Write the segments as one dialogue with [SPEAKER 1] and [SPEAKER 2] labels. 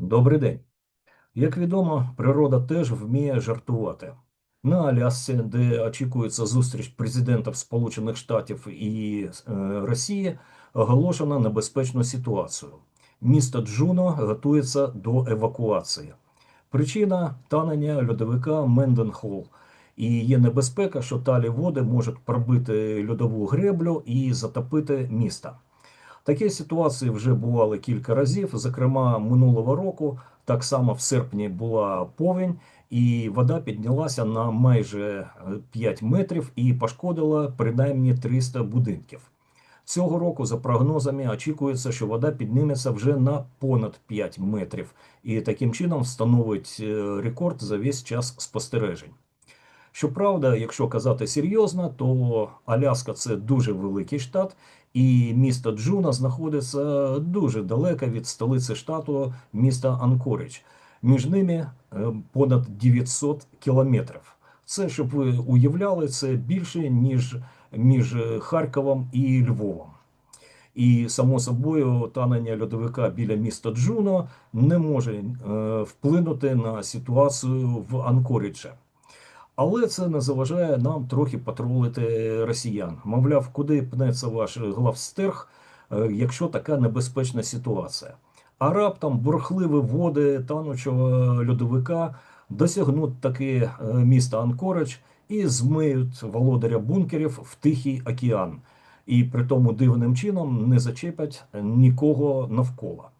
[SPEAKER 1] Добрий день. Як відомо, природа теж вміє жартувати. На Алясці, де очікується зустріч президентів Сполучених Штатів і е, Росії, оголошено небезпечну ситуацію. Місто Джуно готується до евакуації. Причина танення льодовика Менденхол. І є небезпека, що талі води можуть пробити льодову греблю і затопити місто. Такі ситуації вже бували кілька разів. Зокрема, минулого року так само в серпні була повінь, і вода піднялася на майже е, 5 метрів і пошкодила принаймні 300 будинків. Цього року, за прогнозами, очікується, що вода підніметься вже на понад 5 метрів, і таким чином встановить е, рекорд за весь час спостережень. Щоправда, якщо казати серйозно, то Аляска це дуже великий штат, і місто Джуна знаходиться дуже далеко від столиці штату, міста Анкоридж. Між ними е, понад 900 кілометрів. Це, щоб ви уявляли, це більше, ніж між Харковом і Львовом. І, само собою, танення льодовика біля міста Джуно не може е, вплинути на ситуацію в Анкориджі. Але це не заважає нам трохи патрулити росіян. Мовляв, куди пнеться ваш главстерг, е, якщо така небезпечна ситуація. А раптом бурхливі води танучого льодовика досягнуть таки е, міста Анкоридж і змиють володаря бункерів в Тихий океан. І при тому дивним чином не зачепять нікого навколо.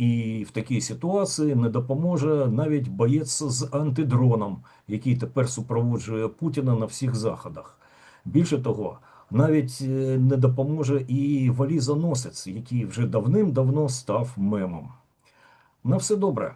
[SPEAKER 1] І в такій ситуації не допоможе навіть боєць з антидроном, який тепер супроводжує Путіна на всіх заходах. Більше того, навіть е, не допоможе і валізоносець, який вже давним-давно став мемом. На все добре.